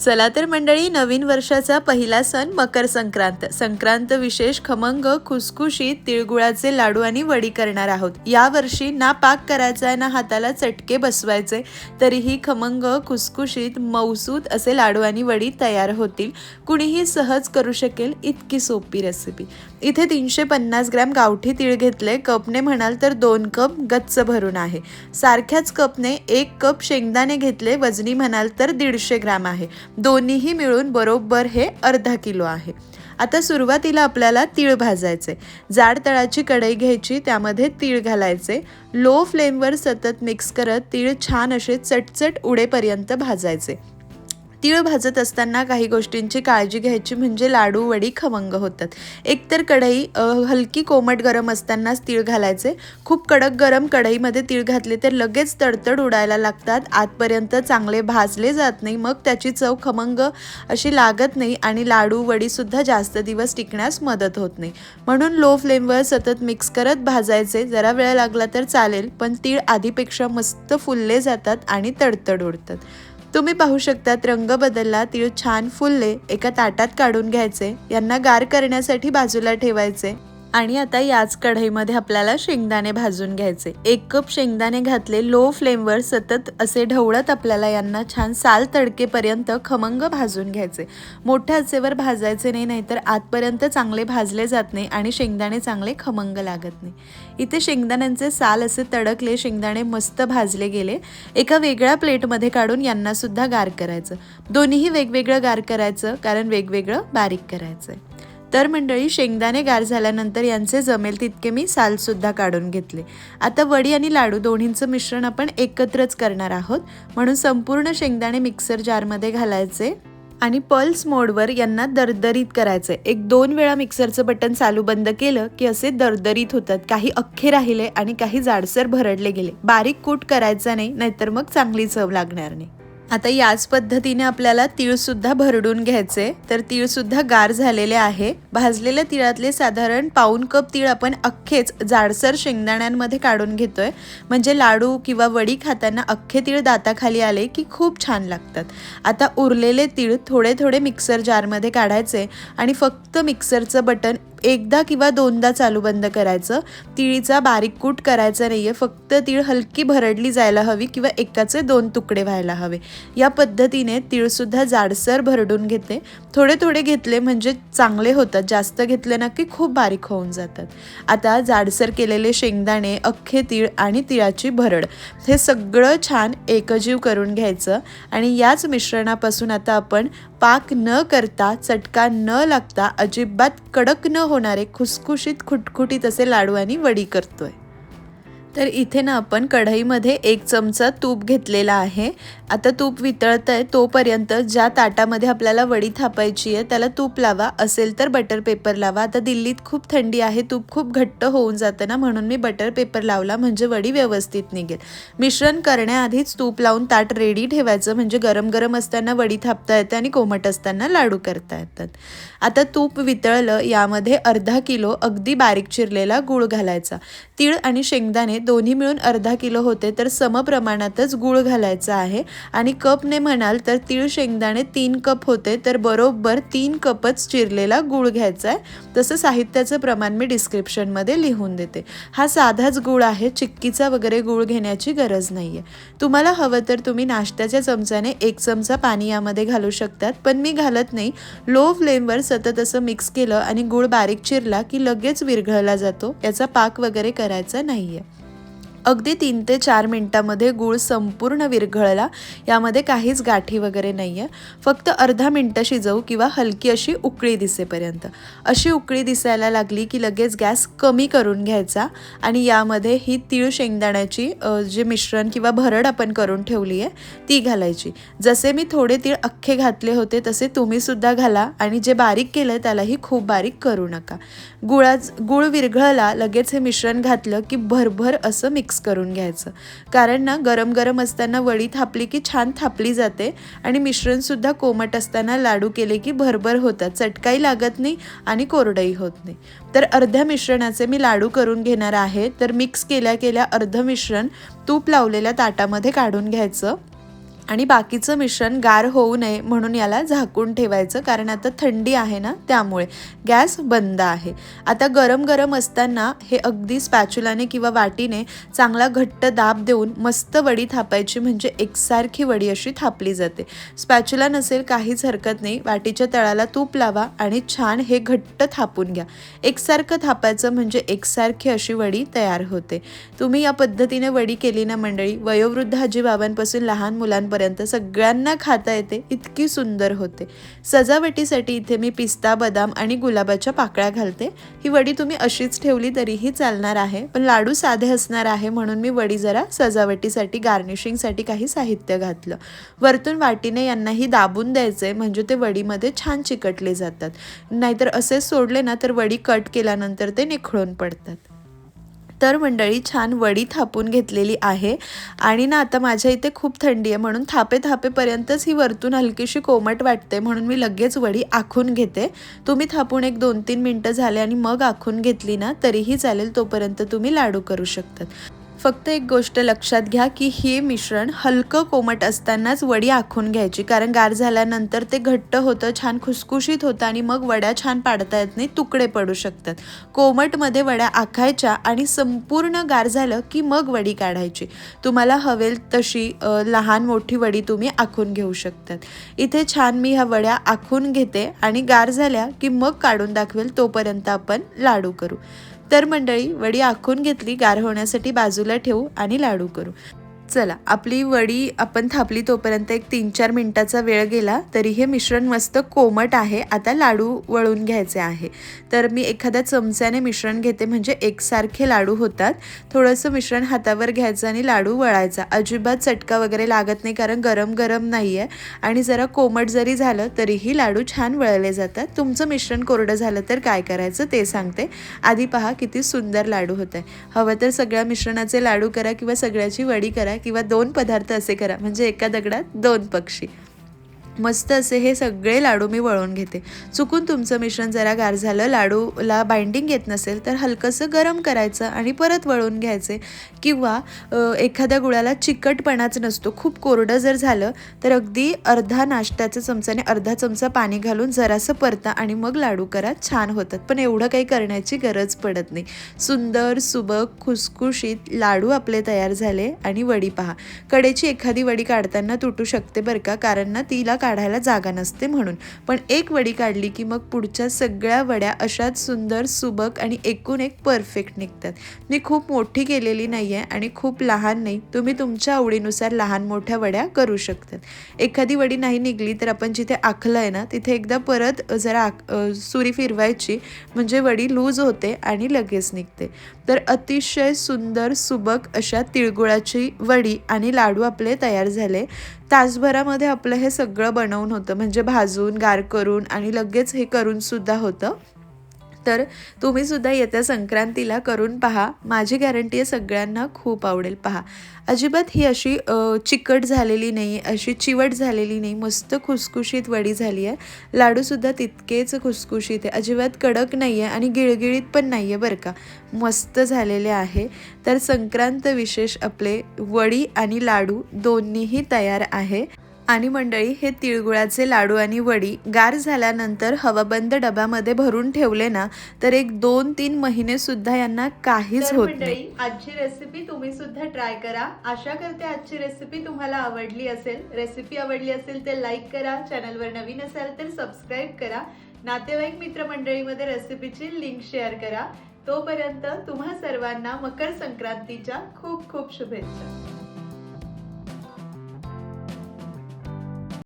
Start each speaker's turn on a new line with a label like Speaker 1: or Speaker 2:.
Speaker 1: चला तर मंडळी नवीन वर्षाचा पहिला सण मकर संक्रांत. संक्रांत विशेष खमंग खुसखुशीत तिळगुळाचे लाडू आणि वडी करणार आहोत. या वर्षी ना पाक करायचा आहे ना हाताला चटके बसवायचे तरीही खमंग खुसखुशीत मौसूद असे लाडू आणि वडी तयार होतील. कुणीही सहज करू शकेल इतकी सोपी रेसिपी इथे तीनशे पन्नास ग्रॅम गावठी तीळ घेतले. कपने म्हणाल तर दोन कप गच्च भरून आहे. सारख्याच कपने एक कप शेंगदाणे घेतले. वजनी म्हणाल तर दीडशे ग्रॅम आहे. दोन्हीही मिळून बरोबर हे अर्धा किलो आहे. आता सुरुवातीला आपल्याला तीळ भाजायचे. जाड तळाची कढई घ्यायची त्यामध्ये तीळ घालायचे. लो फ्लेमवर सतत मिक्स करत तीळ छान असे चटचट उडेपर्यंत भाजायचे. तीळ भाजत असताना काही गोष्टींची काळजी घ्यायची म्हणजे लाडू वडी खमंग होतात. एकतर कढई हलकी कोमट गरम असतानाच तीळ घालायचे. खूप कडक गरम कढईमध्ये तीळ घातले तर लगेच तडतड उडायला लागतात. आतपर्यंत चांगले भाजले जात नाही मग त्याची चव खमंग अशी लागत नाही आणि लाडू वडीसुद्धा जास्त दिवस टिकण्यास मदत होत नाही. म्हणून लो फ्लेमवर सतत मिक्स करत भाजायचे. जरा वेळ लागला तर चालेल पण तीळ आधीपेक्षा मस्त फुलले जातात आणि तडतड उडतात. तुम्ही पाहू शकतात रंग बदलला तीळ छान फुलले एका ताटात काढून घ्यायचे यांना गार करण्यासाठी बाजूला ठेवायचे. आणि आता याच कढईमध्ये आपल्याला शेंगदाणे भाजून घ्यायचे. एक कप शेंगदाणे घातले लो फ्लेमवर सतत असे ढवळत आपल्याला यांना छान साल तडकेपर्यंत खमंग भाजून घ्यायचे. मोठ्या आचेवर भाजायचे नाही नाहीतर आतपर्यंत चांगले भाजले जात नाही आणि शेंगदाणे चांगले खमंग लागत नाही. इथे शेंगदाण्यांचे साल असे तडकले शेंगदाणे मस्त भाजले गेले. एका वेगळ्या प्लेटमध्ये काढून यांना सुद्धा गार करायचं. दोन्हीही वेगवेगळं गार करायचं कारण वेगवेगळं बारीक करायचं आहे तर मंडळी शेंगदाणे गार झाल्यानंतर यांचे जमेल तितके मी सालसुद्धा काढून घेतले. आता वडी आणि लाडू दोन्हींचं मिश्रण आपण एकत्रच करणार आहोत. म्हणून संपूर्ण शेंगदाणे मिक्सर जारमध्ये घालायचे आणि पल्स मोडवर यांना दरदरीत करायचे. एक दोन वेळा मिक्सरचं बटन चालू बंद केलं की असे दरदरीत होतात. काही अख्खे राहिले आणि काही जाडसर भरडले गेले. बारीक कूट करायचा नाही नाहीतर मग चांगली चव लागणार नाही. आता याच पद्धतीने आपल्याला तीळसुद्धा भरडून घ्यायचे. तर तीळसुद्धा गार झालेले आहे. भाजलेल्या तिळातले साधारण पाऊन कप तीळ आपण अख्खेच जाडसर शेंगदाण्यांमध्ये काढून घेतोय. म्हणजे लाडू किंवा वडी खाताना अख्खे तीळ दाताखाली आले की खूप छान लागतात. आता उरलेले तीळ थोडे थोडे मिक्सर जारमध्ये काढायचे आणि फक्त मिक्सरचं बटन एकदा किंवा दोनदा चालू बंद करायचं. तिळीचा बारीक कूट करायचा आहे फक्त तीळ हलकी भरडली जायला हवी किंवा एकाचे दोन तुकडे व्हायला हवे. या पद्धतीने तीळसुद्धा जाडसर भरडून घेते. थोडे थोडे घेतले म्हणजे चांगले होतात. जास्त घेतले ना की खूप बारीक होऊन जातात. आता जाडसर केलेले शेंगदाणे अख्खे तीळ आणि तिळाची भरड हे सगळं छान एकजीव करून घ्यायचं. आणि याच मिश्रणापासून आता आपण पाक न करता चटका न लागता अजिबात कडक न होणारे खुसखुशीत खुटखुटीत असे लाडू आणि वडी करतोय. तर इथे ना आपण कढईमध्ये एक चमचा तूप घेतलेला आहे. आता तूप वितळत आहे तोपर्यंत ज्या ताटामध्ये आपल्याला वडी थापायची आहे त्याला तूप लावा. असेल तर बटर पेपर लावा. आता दिल्लीत खूप थंडी आहे तूप खूप घट्ट होऊन जातं ना म्हणून मी बटर पेपर लावला म्हणजे वडी व्यवस्थित निघेल. मिश्रण करण्याआधीच तूप लावून ताट रेडी ठेवायचं म्हणजे गरम गरम असताना वडी थापता येते आणि कोमट असताना लाडू करता येतात. आता तूप वितळलं यामध्ये अर्धा किलो अगदी बारीक चिरलेला गूळ घालायचा. तीळ आणि शेंगदाणे दोन्ही मिळून अर्धा किलो होते तर समप्रमाणातच गूळ घालायचा आहे. आणि कपने म्हणाल तर तीळ शेंगदाणे तीन कप होते तर बरोबर तीन कपच चिरलेला गूळ घ्यायचा आहे. तसं साहित्याचं प्रमाण मी डिस्क्रिप्शनमध्ये लिहून देते. हा साधाच गूळ आहे चिक्कीचा वगैरे गूळ घेण्याची गरज नाही आहे तुम्हाला हवं तर तुम्ही नाश्त्याच्या चमच्याने एक चमचा पाणी यामध्ये घालू शकतात पण मी घालत नाही. लो फ्लेमवर सतत असं मिक्स केलं आणि गूळ बारीक चिरला की लगेच विरघळला जातो याचा पाक वगैरे करायचा नाही आहे अगदी तीन ते चार मिनटामध्ये गूळ संपूर्ण विरघळला. यामध्ये काहीच गाठी वगैरे नाही आहे फक्त अर्धा मिनटं शिजवू किंवा हलकी अशी उकळी दिसेपर्यंत. अशी उकळी दिसायला लागली की लगेच गॅस कमी करून घ्यायचा आणि यामध्ये ही तीळ शेंगदाण्याची जे मिश्रण किंवा भरड आपण करून ठेवली आहे ती घालायची. जसे मी थोडे तीळ अख्खे घातले होते तसे तुम्हीसुद्धा घाला आणि जे बारीक केलं आहे त्यालाही खूप बारीक करू नका. गुळाच गुळ विरघळला लगेच हे मिश्रण घातलं की भरभर असं मिक्स करून घ्यायचं. कारण ना गरम गरम असताना वडी थापली की छान थापली जाते आणि मिश्रणसुद्धा कोमट असताना लाडू केले की भरभर होतात. चटकाई लागत नाही आणि कोरडही होत नाही. तर अर्ध्या मिश्रणाचे मी लाडू करून घेणार आहे. तर मिक्स केल्या केल्या अर्ध मिश्रण तूप लावलेल्या ताटामध्ये काढून घ्यायचं. आणि बाकीचं मिश्रण गार होऊ नये म्हणून याला झाकून ठेवायचं कारण आता थंडी आहे ना त्यामुळे. गॅस बंद आहे. आता गरम गरम असताना हे अगदी स्पॅच्युलाने किंवा वाटीने चांगला घट्ट दाब देऊन मस्त वडी थापायची म्हणजे एकसारखी वडी अशी थापली जाते. स्पॅच्युला नसेल काहीच हरकत नाही वाटीच्या तळाला तूप लावा आणि छान हे घट्ट थापून घ्या. एकसारखं थापायचं म्हणजे एकसारखी अशी वडी तयार होते. तुम्ही या पद्धतीने वडी केली ना मंडळी वयोवृद्ध आजीबाबांपासून लहान मुलांपासून मुलांपर्यंत सगळ्यांना खाता येते इतकी सुंदर होते. सजावटीसाठी इथे मी पिस्ता बदाम आणि गुलाबाच्या पाकळ्या घालते. ही वडी तुम्ही अशीच ठेवली तरीही चालणार आहे. पण लाडू साधे असणार आहे म्हणून मी वडी जरा सजावटीसाठी गार्निशिंगसाठी काही साहित्य घातलं. वरतून वाटीने यांनाही दाबून द्यायचे म्हणजे ते वडीमध्ये छान चिकटले जातात. नाहीतर असे सोडले ना तर वडी कट केल्यानंतर ते निखळून पडतात. तर मंडळी छान वडी थापून घेतलेली आहे. आणि ना आता माझ्या इथे खूप थंडी आहे म्हणून थापे थापेपर्यंतच ही वरतून हलकीशी कोमट वाटते म्हणून मी लगेच वडी आखून घेते. तुम्ही थापून एक दोन तीन मिनटं झाले आणि मग आखून घेतली ना तरीही चालेल तोपर्यंत तुम्ही लाडू करू शकतात. फक्त एक गोष्ट लक्षात घ्या की हे मिश्रण हलकं कोमट असतानाच वडी आखून घ्यायची. कारण गार झाल्यानंतर ते घट्ट होतं छान खुसखुशीत होतं आणि मग वड्या छान पाडता येत नाही तुकडे पडू शकतात. कोमटमध्ये वड्या आखायच्या आणि संपूर्ण गार झालं की मग वडी काढायची. तुम्हाला हवेल तशी लहान मोठी वडी तुम्ही आखून घेऊ शकतात. इथे छान मी ह्या वड्या आखून घेते आणि गार झाल्या की मग काढून दाखवेल तोपर्यंत आपण लाडू करू. तर मंडळी वडी आखून घेतली गार होण्यासाठी बाजूला ठेवू आणि लाडू करू. चला आपली वडी आपण थापली तोपर्यंत एक तीन चार मिनिटाचा वेळ गेला तरी हे मिश्रण मस्त कोमट आहे. आता लाडू वळून घ्यायचे आहे. तर मी एखाद्या चमच्याने मिश्रण घेते म्हणजे एकसारखे लाडू होतात. थोडंसं मिश्रण हातावर घ्यायचं आणि लाडू वळायचा. अजिबात चटका वगैरे लागत नाही कारण गरम गरम नाही आहे आणि जरा कोमट जरी झालं तरीही लाडू छान वळले जातात. तुमचं मिश्रण कोरडं झालं तर काय करायचं ते सांगते. आधी पहा किती सुंदर लाडू होत आहे हवं तर सगळ्या मिश्रणाचे लाडू करा किंवा सगळ्याची वडी करा. किंवा दोन पदार्थ असे करा. म्हणजे एका दगडात दोन पक्षी. मस्त असे हे सगळे लाडू मी वळून घेते. चुकून तुमचं मिश्रण जरा गार झालं लाडूला बाइंडिंग येत नसेल तर हलकंसं गरम करायचं आणि परत वळून घ्यायचे. किंवा एखाद्या गुळाला चिकटपणाच नसतो. खूप कोरडं जर झालं तर अगदी अर्धा नाश्त्याच्या चमचाने अर्धा चमचा पाणी घालून जरासं परता आणि मग लाडू करा. छान होतात. पण एवढं काही करण्याची गरज पडत नाही. सुंदर सुबक खुसखुशीत लाडू आपले तयार झाले आणि वडी पहा. कडेची एखादी वडी काढताना तुटू शकते बरं का? कारण ना तिला काढायला जागा नसते म्हणून. पण एक वडी काढली की मग पुढच्या सगळ्या वड्या अशाच सुंदर सुबक आणि एकूण एक परफेक्ट निघतात. मी खूप मोठी केलेली नाही आहे आणि खूप लहान नाही. तुम्ही तुमच्या आवडीनुसार लहान मोठ्या वड्या करू शकतात. एखादी वडी नाही निघली तर आपण जिथे आखलं आहे ना तिथे एकदा परत जरा आक सुरी फिरवायची म्हणजे वडी लूज होते आणि लगेच निघते. तर अतिशय सुंदर सुबक अशा तिळगुळाची वडी आणि लाडू आपले तयार झाले. तासभरामध्ये आपलं हे सगळं बनवून होतं. म्हणजे भाजून गार करून आणि लगेच हे करून सुद्धा होतं. तर तुम्ही सुद्धा येत्या संक्रांतीला करून पहा. माझी गॅरंटी आहे सगळ्यांना खूप आवडेल. पहा. अजिबात ही अशी चिकट झालेली नाही अशी चिवट झालेली नाही मस्त खुसखुशीत वडी झाली आहे. लाडूसुद्धा तितकेच खुसखुशीत आहे. अजिबात कडक नाही आहे आणि गिळगिळीत पण नाही आहे बरं का. मस्त झालेले आहे. तर संक्रांत विशेष आपले वडी आणि लाडू दोन्हीही तयार आहे. आणि मंडळी हे तिळगुळाचे लाडू आणि वडी गार झाल्यानंतर हवाबंद डब्यामध्ये भरून ठेवले ना तर एक दोन तीन महिने सुद्धा यांना काहीच होत
Speaker 2: मंडळी,
Speaker 1: नाही.
Speaker 2: आजची रेसिपी तुम्ही सुद्धा ट्राय करा. आशा करते आजची रेसिपी तुम्हाला आवडली असेल. रेसिपी आवडली असेल तर लाईक करा. चॅनलवर नवीन असाल तर सबस्क्राईब करा. नातेवाईक मित्रमंडळीमध्ये रेसिपीची लिंक शेअर करा. तोपर्यंत तुम्हा सर्वांना मकर संक्रांतीच्या खूप खूप शुभेच्छा.